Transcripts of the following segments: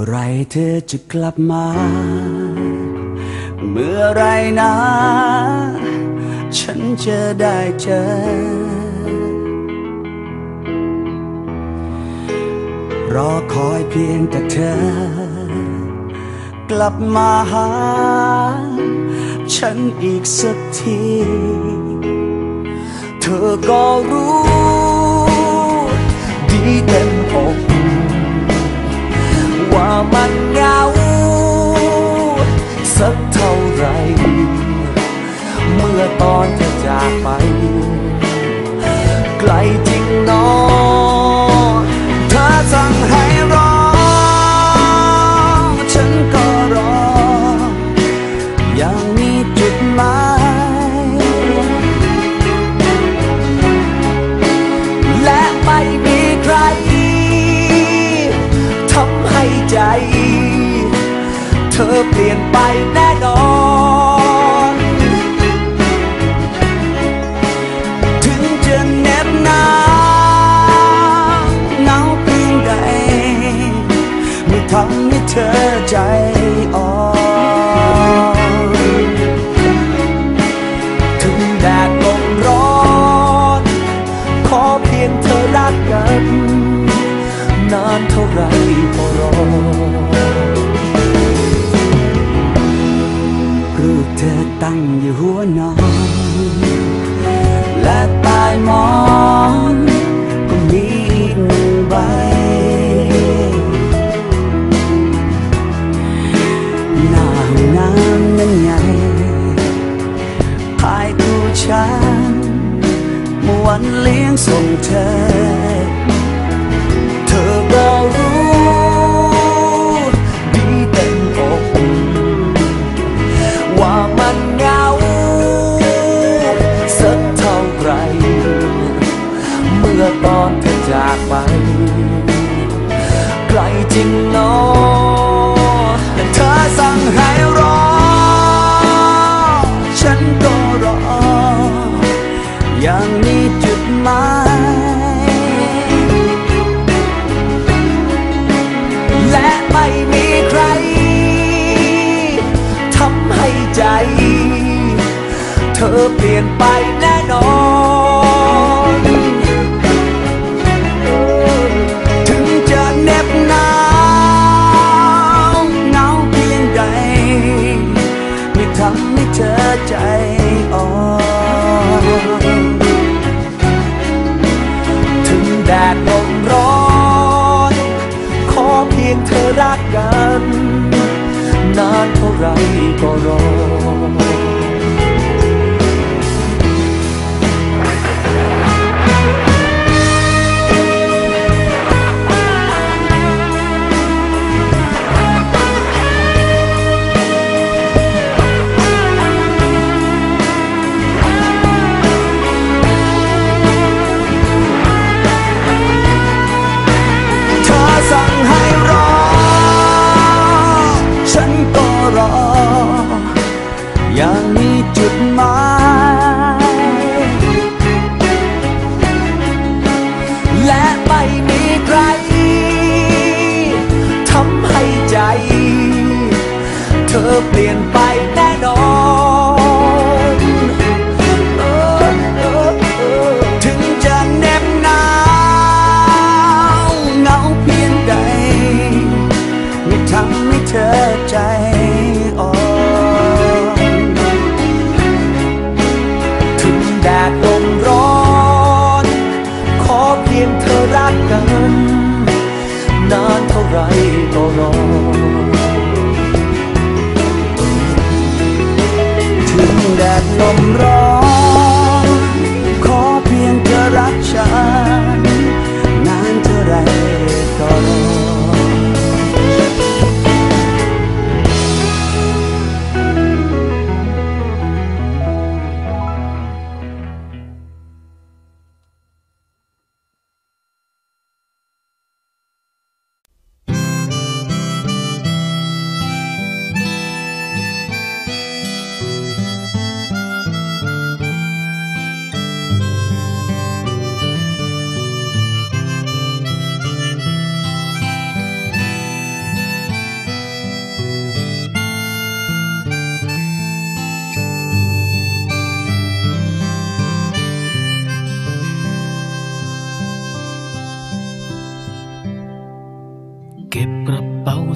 เมื่อไรเธอจะกลับมา เมื่อไรนะ ฉันจะได้เจอ รอคอยเพียงแต่เธอ กลับมาหา ฉันอีกสักที เธอก็รู้ ดีเต็มอก ว่ามันเหงาสักเท่าไร เมื่อตอนเธอ อเปลี่ยนไปแน่นอน ถึงจะเหน็บหนาวหนาวเพียงใดไม่ทำให้เธอใจ ตั้งอยู่หัวนอน และใต้หมอน ยนไปแน่นอน ถึงจะเหน็บหนาวหนาวเพียงใดไม่ทำให้เธอใจอ่อนถึงแดดลมร้อน ขอเพียงเธอรักกัน นานเท่าไรก็รอ ดลมร้อน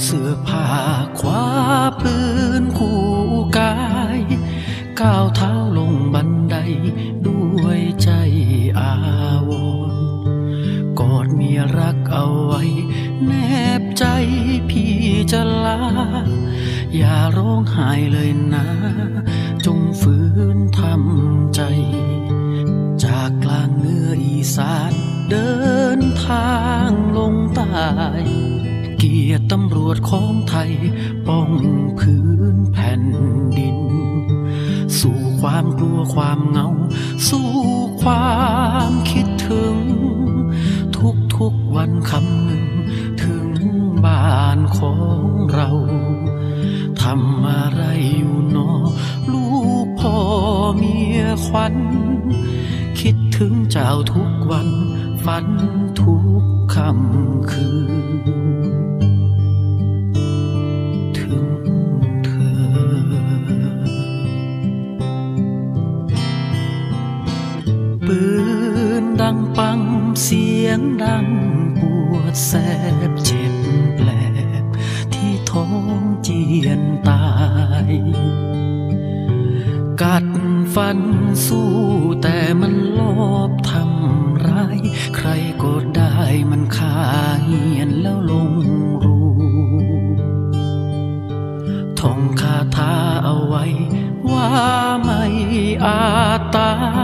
เสื้อผ้าคว้าปืนคู่กายก้าวเท้าลงบันไดด้วยใจอาวรณ์กอดเมียรักเอาไว้ แนบใจพี่จะลา อย่าร้องไห้เลยนะ จงฝืนทำใจ จากกลางเนืออีสานเดินทางลงใต้ ยรติตำรวจของไทย ป้องพื้นแผ่นดิน สู่ความกลัวความเหงา สู่ความคิดถึง ทุกทุกๆวันคำหนึ่ง ถึงบ้านของเราทำอะไรอยู่นอ ลูกพ่อเมียขวัญคิดถึงเจ้าทุกวัน ฝันทุกค่ำคืน ยงดังปวดแสบเจ็บแปลบที่ท้องเจียนตาย กัดฟันสู้แต่มันลอบทำร้าย ใครก็ได้มันขาเหียนแล้วลงรูท่องคาถาเอาไว้ ว่าไม่อาจตาย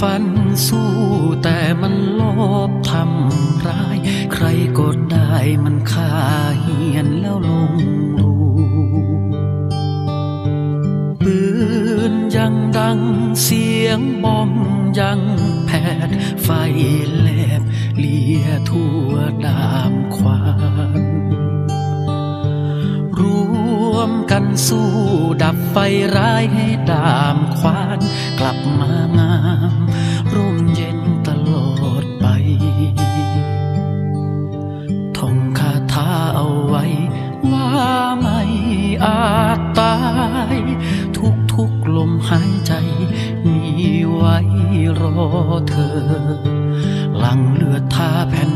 ฟันสู้แต่มันลบทำร้าย ใครก็ได้มันฆ่าเหียนแล้วลงรูปืนยังดังเสียงบอมยังแผดไฟแลบเลียทั่วดามควานรวมกันสู้ดับไฟร้ายให้ดามควานกลับมางาม เธอ หลังเลือดทาแผ่น